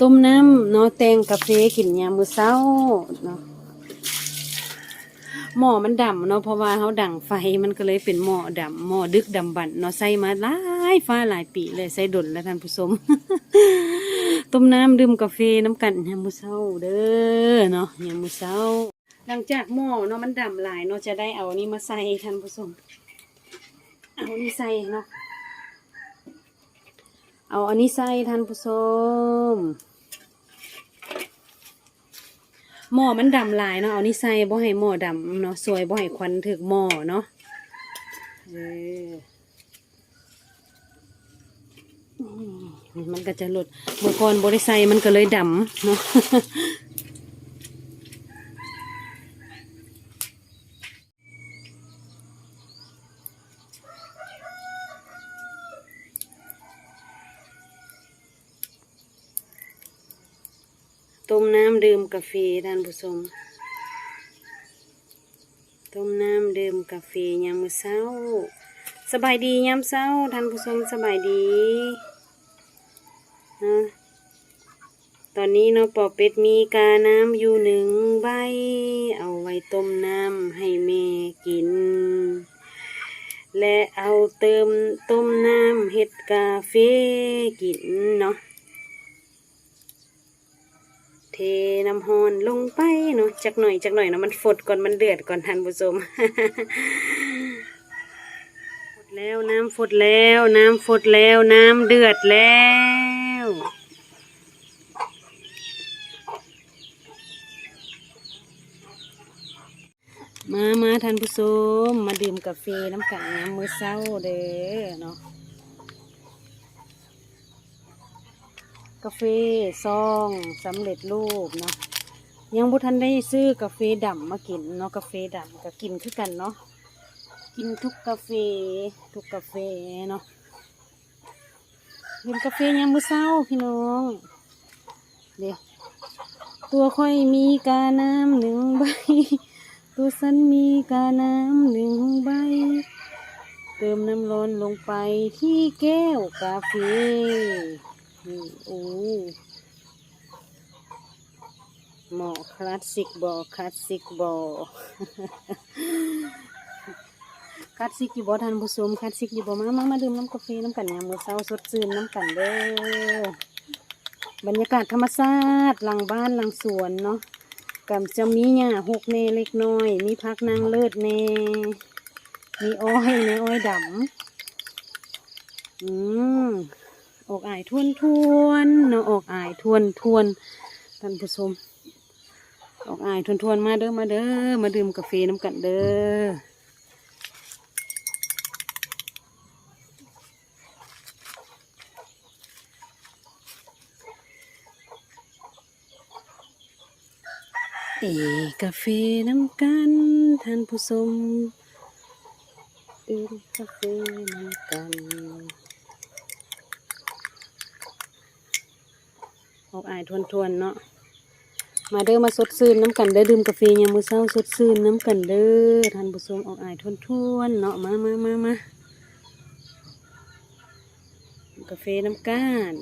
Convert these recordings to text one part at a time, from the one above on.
ต้มน้ำเนาะแตงกาแฟกินยามมื้อเช้าเนาะหม้อมันดำเนาะเพราะว่าเขาดังไฟมันก็เลยเป็นหม้อดำหม้อดึกดำบรรพ์เนาะใส่มาหลายฟ้าหลายปีเลยใส่ดนแล้วท่านผู้ชมต้มน้ำดื่มกาแฟน้ำกันยามมื้อเช้าเด้อเนาะยามมื้อเช้า หลังจากหม้อเนาะมันดำหลายเนาะจะได้เอานี้มาใส่ท่านผู้ชมเอาอันนี้ใส่เนาะเอาอันนี้ใส่ท่านผู้ชม หม้อมันดำลายเนาะเอานี่ใส่บ่ให้หม้อดำเนาะสวยบ่ให้ควันถึกหม้อเนาะเออมันก็จะหลุดเมื่อก่อนบริไซมันก็เลยดำเนาะ ต้มน้ำดื่มกาแฟท่านผู้ชมต้มน้ำดื่มกาแฟยามมื้อเช้า สบายดียามเช้าท่านผู้ชมสบายดีนะตอนนี้เนาะปอเป็ดมีกาน้ำอยู่หนึ่งใบ เอาไว้ต้มน้ำให้แม่กิน และเอาเติมต้มน้ำเห็ดกาแฟกินเนาะ เทน้ำฮอนลงไปเนาะจักหน่อยจักหน่อยเนาะมันฝดก่อนมันเดือดก่อนท่านผู้ชมฝดแล้วน้ำฝดแล้วน้ำฝดแล้วน้ำเดือดแล้วมามาท่านผู้ชมมาดื่มกาแฟน้ำกันยามมื้อเช้าเด้อเนาะ กาแฟซองสำเร็จรูปเนาะยังบุทันได้ซื้อกาแฟดำมากินเนาะกาแฟดำก็กินคือกันเนาะกินทุกกาแฟทุกกาแฟเนาะกินกาแฟยังมื้อเช้าพี่น้องเดี๋ยวตัวค่อยมีกาน้ำหนึ่งใบ ตัวฉันมีกาน้ำหนึ่งใบ เติมน้ำร้อนลงไปที่แก้วกาแฟ นี่โอ้หมอคลาสสิกบอคลาสสิกบอคลาสสิกอยู่บ่ท่านผู้ชมคลาสสิกอยู่บ่มามามาดื่มน้ำกาแฟน้ำกันยามมื้อเช้าสดชื่นน้ำกันเด้อบรรยากาศธรรมชาติหลังบ้านหลังสวนเนาะกับจะมีหญ้าหกเนเล็กน้อย มีพักนางเลิศเนมีอ้อยเนอ้อยดำอืม ออกอายทวนทวนเนาะออกอายทวนทวนท่านผู้ชมออกอายทวนทวนมาเด้อมาเด้อมาดื่มกาแฟน้ำกันเด้อเอกาแฟน้ำกันท่านผู้ชมดื่มกาแฟน้ำกัน ออกอายทวนทวนๆเนาะมาเด้อมาสดซื่นน้ำกันเด้อดื่มกาแฟยามมื้อเช้าสดซื่นน้ำกันเด้อท่านผู้ชมออกอายทวนทวนๆเนาะมามามามา กาแฟน้ำก้าน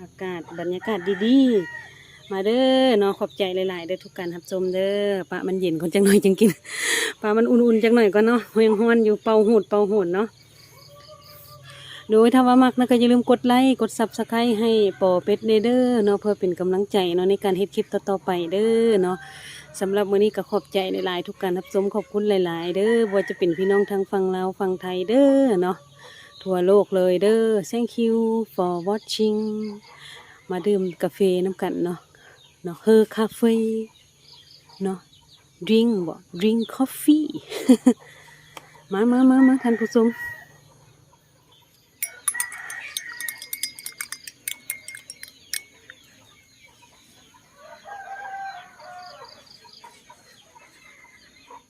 อากาศบรรยากาศดีๆ มาเด้อเนาะขอบใจหลายๆเด้อทุกการรับชมเด้อปะมันเย็นคนจังหน่อยจังกินปะมันอุ่นๆจังหน่อยก็เนาะยังฮ้อนอยู่เป่าหูดเป่าหูดเนาะ โดยถ้าว่ามักนะก็อย่าลืมกดไลค์กดซับสไครต์ให้ปอเป็ดเด้อเนาะเพื่อเป็นกำลังใจเนาะในการเฮ็ดคลิปต่อๆไปเด้อเนาะสำหรับมื้อนี้ก็ขอบใจหลายๆทุกการรับชมขอบคุณหลาย ๆ เด้อบ่ว่าจะเป็นพี่น้องทางฝั่งลาวฝั่งไทยเด้อเนาะทั่วโลกเลยเด้อ thank you for watching มาดื่มกาแฟน้ำกันเนาะเนาะเฮอคาเฟ่เนาะ drink บ่ drink coffee มามามามาท่านผู้ชม